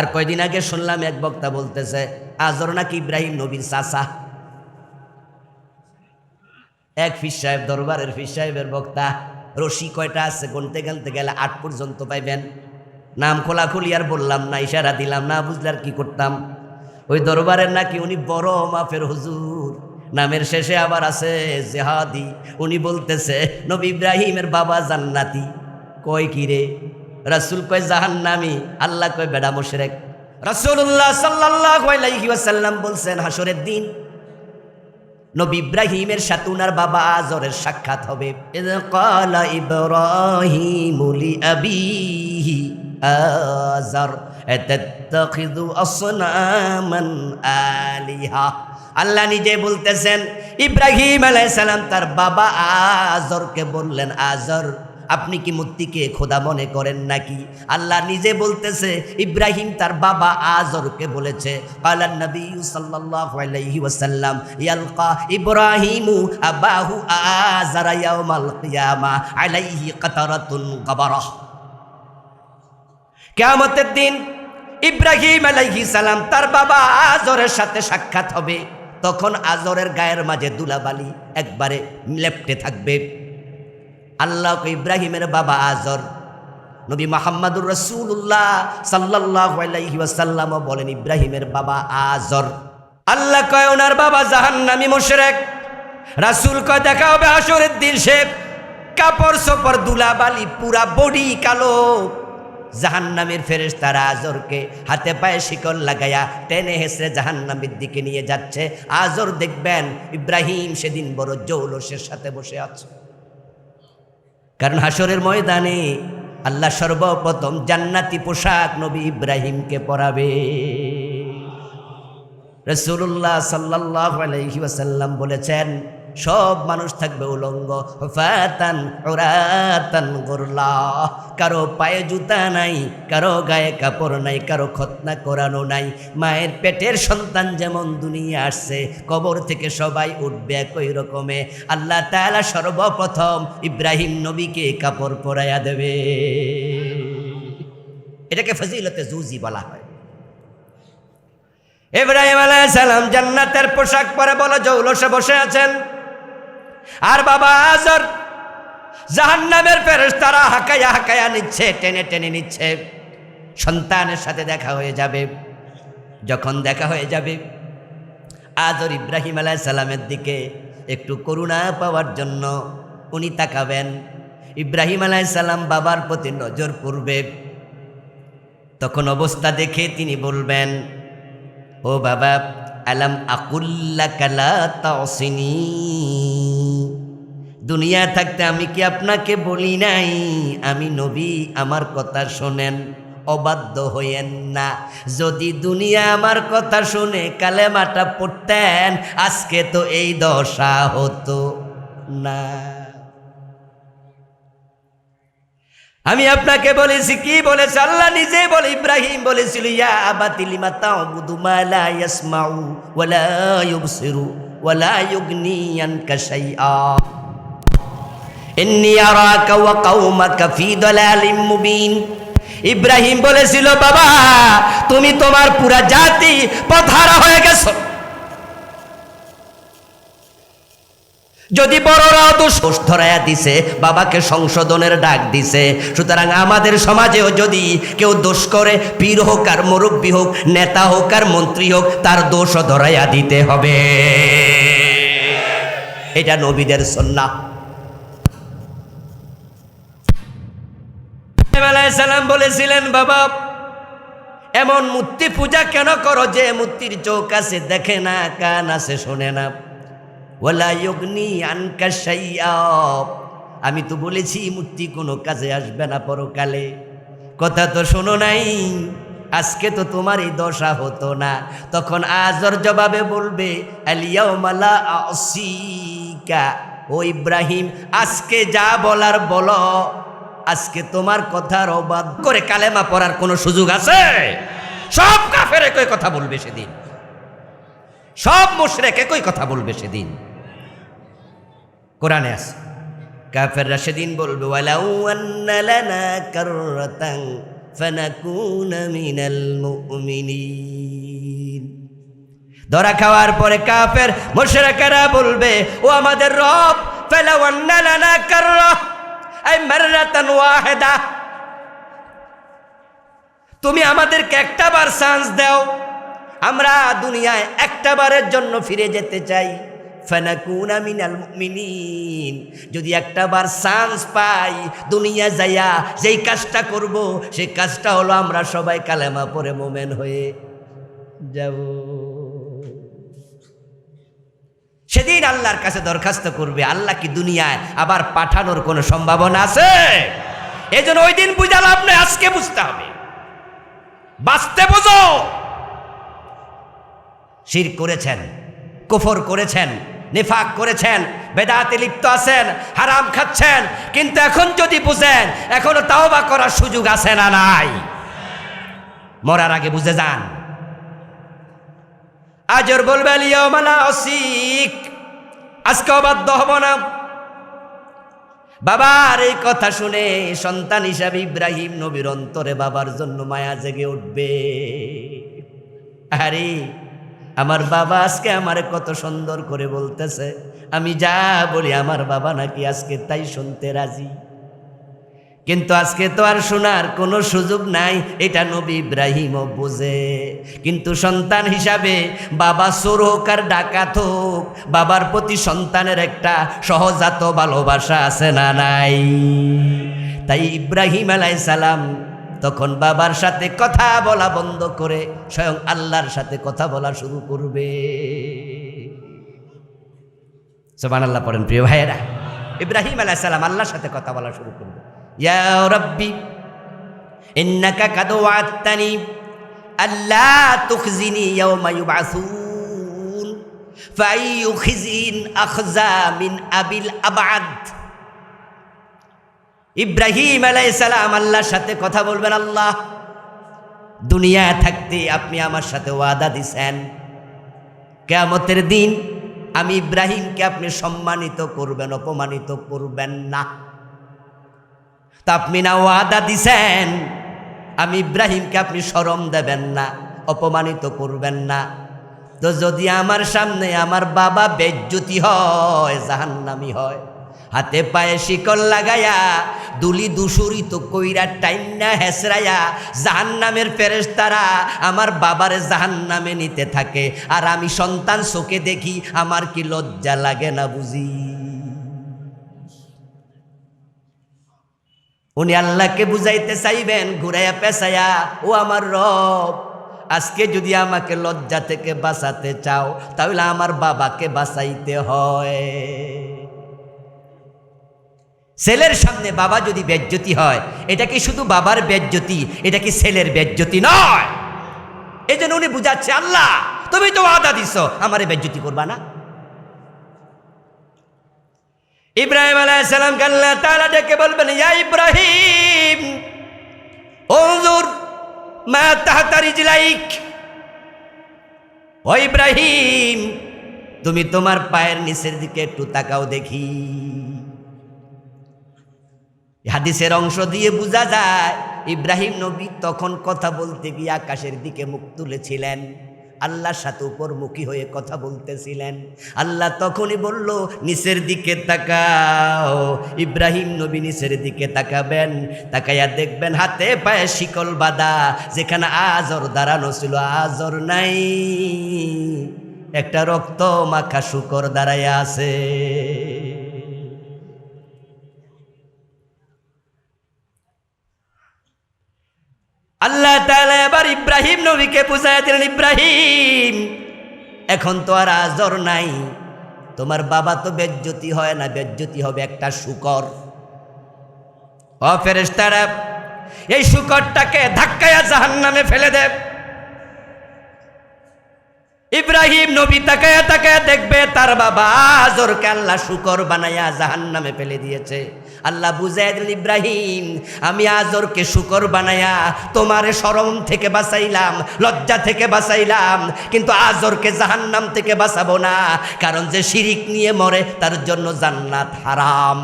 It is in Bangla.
আর কয়দিন আগে শুনলাম এক বক্তা বলতেছে, আজর নাকি ইব্রাহিম নবীর চাচা? এক ফিস সাহেব, দরবারের ফিস সাহেবের বক্তা, রশি কয়টা আছে, গুনতে গেলতে গেলে আট পর্যন্ত পাইবেন। নাম খোলাখুলি আর বললাম না, ইশারা দিলাম না, বুঝলে আর কি করতাম। ওই দরবারের নাকি উনি বড় মাফের হুজুর। নামের শেষে আবার আছে জেহাদি। উনি বলতেছে, নবী ইব্রাহিমের বাবা জান্নাতি। কয় কি রে? রাসুল কয়, জাহান্নামি। আল্লাহ কয়, বেড়া মোশরেক। রাসূলুল্লাহ সাল্লাল্লাহু আলাইহি বলছেন হাসরের দিন নবী ইব্রাহিমের সাথে উনার বাবা আজরের সাক্ষাৎ হবে। ইদ ক্বালা ইব্রাহিমু লিআবিহি আজর। আতাত্তাখিযু আসনামান আলিহা। আল্লাহ নিজে বলতেছেন, ইব্রাহিম আলাইহিস সালাম তার বাবা আজরকে বললেন, আজর আপনি কি মূর্তিকে খোদা মনে করেন নাকি? আল্লাহ নিজে বলতেছে, ইব্রাহিম তার বাবা আজরকে বলেছে, কালান নবী আলাইহি আলাইহি দিন ইব্রাহিম আলাইহিস সালাম তার বাবা আজরের সাথে সাক্ষাৎ হবে। তখন আজরের গায়ের মাঝে দুলাবালি একবারে লেপটে থাকবে। আল্লাহ ইব্রাহিমের বাবা আজর। নবী মাহমুদুর রসুল্লাহ সাল্লাহ বলেন, ইব্রাহিমের বাবা আজর। আল্লাহ কয়, ওনার বাবা জাহান্নামী মোশরেক। রাসুল কয়, দেখা হবে আসরের দিন সে কাপড় সপর দুলাবালি, পুরা বডি কালো। জাহান্নামের ফেরেস তারা আজরকে হাতে পায়ে শিকল লাগাইয়া টেনে হেসে জাহান্নামের দিকে নিয়ে যাচ্ছে। আজর দেখবেন, ইব্রাহিম সেদিন বড় জৌলসের সাথে বসে আছে। কারণ হাসরের ময়দানে আল্লাহ সর্বপ্রথম জান্নাতি পোশাক নবী ইব্রাহিমকে পরাবে। রসুল্লাহ সাল্লাহ আলহি ওয়াসাল্লাম বলেছেন সব মানুষ থাকবে উলঙ্গ। ফাতান ওরাতান গোরলা। কারও পায়ে জুতা নাই, কারও গায়ে কাপড় নাই, কারও খতনা করানো নাই। মায়ের পেটের সন্তান যেমন দুনিয়া আসছে, কবর থেকে সবাই উঠবে একই রকমে। আল্লাহ তাআলা সর্বপ্রথম ইব্রাহিম নবীকে কাপড় পরাইয়া দেবে। এটাকে ফজিলতে জুজি বলা হয়। ইব্রাহিম আলাইহিস সালাম জান্নাতের পোশাক পরে বলে, জৌলসে বসে আছেন। আর বাবা আজর, জাহান্নামের ফেরেশতারা হাকায়া হাকায়া নিচ্ছে, টেনে টেনে নিচ্ছে। সন্তানের সাথে দেখা হয়ে যাবে। যখন দেখা হয়ে যাবে, আজর ইব্রাহিম আলাইহিস সালামের দিকে একটু করুণা পাওয়ার জন্য উনি তাকাবেন। ইব্রাহিম আলাইহিস সালাম বাবার প্রতি নজর পড়বে। তখন অবস্থা দেখে তিনি বলবেন, ও বাবা আলাম আকুল্লা কালা তাসিনি। দুনিয়া থাকতে আমি কি আপনাকে বলি নাই? আমি নবী, আমার কথা শোনেন, অবাধ্য হইয়েন না। যদি দুনিয়া আমার কথা শুনে কালেমাটা পড়তেন, আজকে তো এই দশা হতো না। আমি আপনাকে বলেছি, কি বলেছে? আল্লাহ নিজে বলে, ইব্রাহিম বলেছিল, ইয়া আবাতিলিমা তাউবুদু মা লা ইয়াসমাউ ওয়া লা ইউবসিরু ওয়া লা ইউগনি আনকা শাইআ। ইন্নী আরাকা ওয়া কওমাকা ফি দালালিম মুবিন। ইব্রাহিম বলেছিল, বাবা, তুমি তোমার পুরা জাতি পথারা হয়ে গেছো। যদি বড়রাও শোষ ধরাইয়া দিছে, বাবাকে সংশোধনের ডাক দিছে, সুতরাং আমাদের সমাজেও যদি কেউ দোষ করে, পীর হোক আর মুরব্বী হোক, নেতা হোক আর মন্ত্রী হোক, তার দোষ ধরাইয়া দিতে হবে। এটা নবীদের সন্না। সালাম বলেছিলেন, বাবা, এমন মূর্তি পূজা কেন করো যে মূর্তির চোখ আছে, দেখে না, কান আছে, শোনে না? আমি তো বলেছি, মূর্তি কোনো কাজে আসবে না পরকালে। কথা তো শোনো নাই, আজকে তো তোমার এই দশা হতো না। তখন আজর জবাবে বলবে ও ইব্রাহিম, আজকে যা বলার বলো। আজকে তোমার কথার অবাদ করে কালেমা পড়ার কোনো সুযোগ আছে? সব কাফের একই কথা বলবে সেদিন। সব মুশরেক একই কথা বলবে সেদিন। কোরআনে আছে। কাফেররা সেদিন বলবে ধরা খাওয়ার পরে কাফের মুশরিকেরা বলবে, ও আমাদের রব, ফালাউ আই তুমি আমাদেরকে একটা বার চান্স দাও, আমরা দুনিয়ায় একটা বারের জন্য ফিরে যেতে চাই। ফানাকুনা মিনাল মুমিনিন। যদি একটা বার চান্স পাই দুনিয়া যাইয়া যেই কাজটা করব, সেই কাজটা হলো আমরা সবাই কালেমা পরে মোমেন হয়ে যাব। সেদিন আল্লাহর কাছে দরখাস্ত করবে, আল্লাহ কি দুনিয়ায় আবার পাঠানোর কোনো সম্ভাবনা আছে? এই জন্য ওই দিন বুঝা লাভ আজকে বুঝতে হবে। বাঁচতে বোঝো। শির করেছেন, কুফর করেছেন নিফাক করেছেন, বেদাতে লিপ্ত আছেন, হারাম খাচ্ছেন, কিন্তু এখন যদি বুঝেন, এখনও তাওবা করার সুযোগ আছে না নাই। মরার আগে বুঝে যান। আজর বলবে অসিক আজকে অবাধ্য হব না। বাবার এই কথা শুনে সন্তান হিসাবে ইব্রাহিম নবীর অন্তরে বাবার জন্য মায়া জেগে উঠবে। আরে আমার বাবা আজকে আমারে কত সুন্দর করে বলতেছে, আমি যা বলি আমার বাবা নাকি আজকে তাই শুনতে রাজি। কিন্তু আজকে তো আর শোনার কোনো সুযোগ নাই, এটা নবী ইব্রাহিমও বোঝে। কিন্তু সন্তান হিসাবে বাবা চোর হোক আর ডাকাত হোক, বাবার প্রতি সন্তানের একটা সহজাত ভালোবাসা আছে না নাই? তাই ইব্রাহিম আলাই সালাম তখন বাবার সাথে কথা বলা বন্ধ করে স্বয়ং আল্লাহর সাথে কথা বলা শুরু করবে। সোমান আল্লাহ পড়েন প্রিয় ভাইয়েরা। ইব্রাহিম আলাইহিস সালাম আল্লাহর সাথে কথা বলা শুরু করবে। ইয়া রব্বি, ইন্নাকা কাদ ওয়া'আদতানি আল্লা তুখজিনি ইয়াওমা ইউবআসুন ফাইয়ু খিজিন আখজা মিন আবিল আবাদ। ইব্রাহিম সালাম আল্লাহর সাথে কথা বলবেন, আল্লাহ, দুনিয়ায় থাকতে আপনি আমার সাথে ওয়াদা দিছেন। কেয়ামতের দিন আমি ইব্রাহিমকে আপনি সম্মানিত করবেন, অপমানিত করবেন না। তা আপনি না ওয়াদা দিছেন, আমি ইব্রাহিমকে আপনি সরম দেবেন না, অপমানিত করবেন না। তো যদি আমার সামনে আমার বাবা বেজ্জুতি হয়, জাহান্নামি হয় হাতে পায়ে শিকল লাগায়া, দুলি দুসুরিত কইরা টাইন্না হেসরায়া, জাহান্নামের ফেরেশতারা আমার বাবারে জাহান্নামে নিতে থাকে। আর আমি সন্তান চোখে দেখি আমার কি লজ্জা লাগে না বুঝি। উনি আল্লাহকে বুঝাইতে চাইবেন, ঘুরাইয়া পেশায়া ও আমার রব, আজকে যদি আমাকে লজ্জা থেকে বাঁচাতে চাও, তাহলে আমার বাবাকে বাঁচাইতে হয়। ছেলের সামনে বাবা যদি বেজ্জতি হয়, এটা কি শুধু বাবার বেজ্জতি? এটা কি ছেলের বেজ্জতি নয়? এই জন্য উনি বুঝাচ্ছে, আল্লাহ, তুমি তো আদা দিছ, আমারে বেজ্জতি করবা না। ইব্রাহিম আলাইসালাম আল্লাহ তাআলা ডেকে বলবেন, ইয়া ইব্রাহিম ওজুর মা ও ইব্রাহিম, তুমি তোমার পায়ের নিচের দিকে একটু তাকাও দেখি। হাদিসের অংশ দিয়ে বোঝা যায়, ইব্রাহিম নবী তখন কথা বলতে গিয়ে আকাশের দিকে মুখ তুলেছিলেন। আল্লাহর সাথে উপরমুখী হয়ে কথা বলতেছিলেন। আল্লাহ তখনই বলল, নিচের দিকে তাকাও। ইব্রাহিম নবী নিচের দিকে তাকাবেন, তাকাইয়া দেখবেন হাতে পায়ে শিকল বাঁধা, যেখানে আজর দাঁড়ানো ছিল, আজর নাই। একটা রক্ত মাখা শুকর দাঁড়াইয়া আছে। আল্লাহ এবার ইব্রাহিম নবীকে বুঝাইয়া দিলেন, ইব্রাহিম, এখন তো আর আজর নাই। তোমার বাবা তো বেজ্জতি হয় না, বেজ্জতি হবে একটা শুকর। ও ফেরেশতারা, এই শুকরটাকে ধাক্কায়া জাহান্নামে ফেলে দেব ইব্রাহিম নবী তাকায়া তাকায়া দেখবে তার বাবা আজরকে আল্লাহ শুকর বানাইয়া জাহান নামে ফেলে দিয়েছে। আল্লাহ বুঝাই দিল ইব্রাহিম, আমি আজরকে শুকর বানায়া তোমার শরম থেকে বাঁচাইলাম, লজ্জা থেকে বাঁচাইলাম, কিন্তু আজরকে জাহান্নাম থেকে বাঁচাবো না, কারণ যে শিরিক নিয়ে মরে তার জন্য জান্নাত হারাম।